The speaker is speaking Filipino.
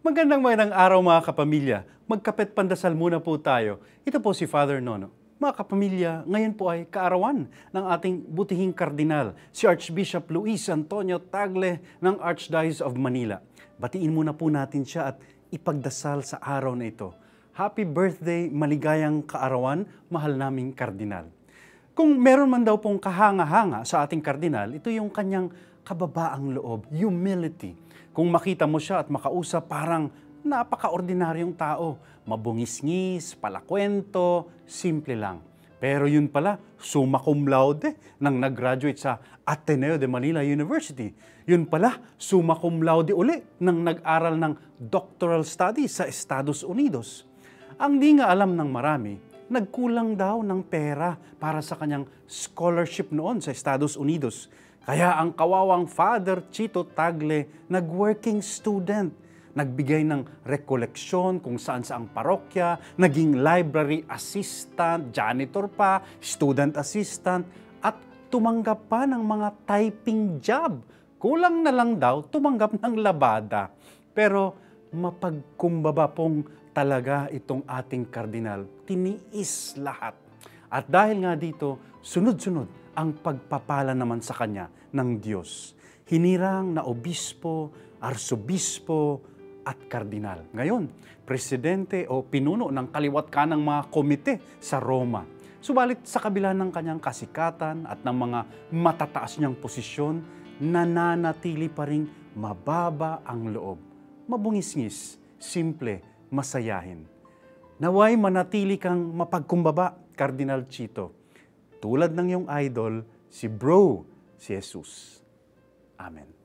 Magandang magandang araw mga kapamilya. Magkapit pandasal muna po tayo. Ito po si Father Nono. Mga kapamilya, ngayon po ay kaarawan ng ating butihing kardinal, si Archbishop Luis Antonio Tagle ng Archdiocese of Manila. Batiin muna po natin siya at ipagdasal sa araw na ito. Happy birthday, maligayang kaarawan, mahal naming kardinal. Kung meron man daw pong kahanga-hanga sa ating kardinal, ito yung kanyang kababaang loob, humility. Kung makita mo siya at makausap, parang napaka-ordinaryong tao. Mabungis-ngis, palakwento, simple lang. Pero yun pala, summa cum laude nang nag-graduate sa Ateneo de Manila University. Yun pala, summa cum laude uli nang nag-aral ng doctoral studies sa Estados Unidos. Ang di nga alam ng marami, nagkulang daw ng pera para sa kanyang scholarship noon sa Estados Unidos. Kaya ang kawawang Father Chito Tagle, nag-working student, nagbigay ng rekoleksyon kung saan sa ang parokya, naging library assistant, janitor pa, student assistant, at tumanggap pa ng mga typing job. Kulang na lang daw tumanggap ng labada. Pero mapagkumbaba pong talaga itong ating kardinal. Tiniis lahat. At dahil nga dito, sunod-sunod ang pagpapala naman sa kanya ng Diyos. Hinirang na obispo, arsobispo, at kardinal. Ngayon, presidente o pinuno ng kaliwat kanang mga komite sa Roma. Subalit sa kabila ng kanyang kasikatan at ng mga matataas niyang posisyon, nananatili pa ring mababa ang loob. Mabungis-ngis, simple, masayahin. Naway manatili kang mapagkumbaba, Cardinal Chito. Tulad ng iyong idol, si Bro, si Jesus. Amen.